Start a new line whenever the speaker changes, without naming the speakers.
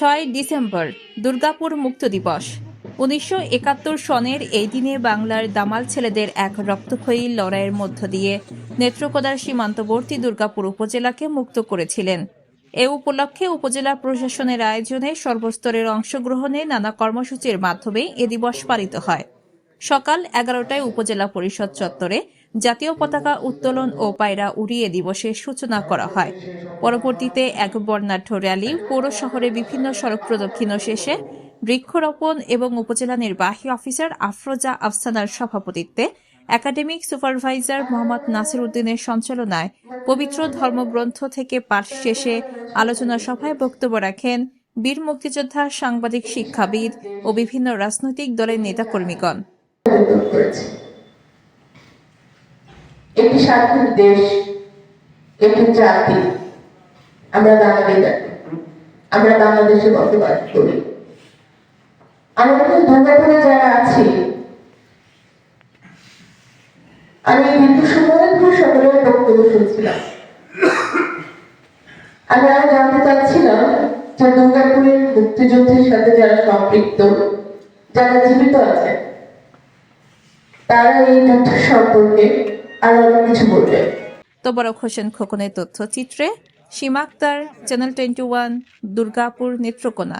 ছয় ডিসেম্বর, দুর্গাপুর মুক্ত দিবস। উনিশশো একাত্তর সনের এই দিনে বাংলার দামাল ছেলেদের এক রক্তক্ষয়ী লড়াইয়ের মধ্য দিয়ে নেত্রকোদার সীমান্তবর্তী দুর্গাপুর উপজেলাকে মুক্ত করেছিলেন। এ উপলক্ষে উপজেলা প্রশাসনের আয়োজনে সর্বস্তরের অংশগ্রহণে নানা কর্মসূচির মাধ্যমে এ দিবস পালিত হয়। সকাল এগারোটায় উপজেলা পরিষদ চত্বরে জাতীয় পতাকা উত্তোলন ও পায়রা উড়িয়ে দিবসের সূচনা করা হয়। পরবর্তীতে এক বর্ণাঢ্য র্যালি পৌর শহরে বিভিন্ন সড়ক প্রদক্ষিণ শেষে বৃক্ষরোপণ এবং উপজেলা নির্বাহী অফিসার আফরোজা আফসানার সভাপতিত্বে একাডেমিক সুপারভাইজার মোহাম্মদ নাসির উদ্দিনের সঞ্চালনায় পবিত্র ধর্মগ্রন্থ থেকে পাঠ শেষে আলোচনা সভায় বক্তব্য রাখেন বীর মুক্তিযোদ্ধা, সাংবাদিক, শিক্ষাবিদ ও বিভিন্ন রাজনৈতিক দলের নেতাকর্মীগণ।
একটি স্বাধীন দেশ, একটি জাতি, আমরা বাঙালি আমরা বাংলাদেশে বসবাস করি। যারা আছি, আমি দীর্ঘ সময় সকলের বক্তব্য শুনছিলাম। জানতে চাচ্ছিলাম যে দুর্গাপুরের মুক্তিযুদ্ধের সাথে যারা সম্পৃক্ত, যারা জীবিত আছে, তারা এই যুদ্ধ সম্পর্কে আরও কিছু তো
তোবরক হোসেন খোকনের তথ্যচিত্রে সীমাক্তার channel twenty one Durgapur Netrokona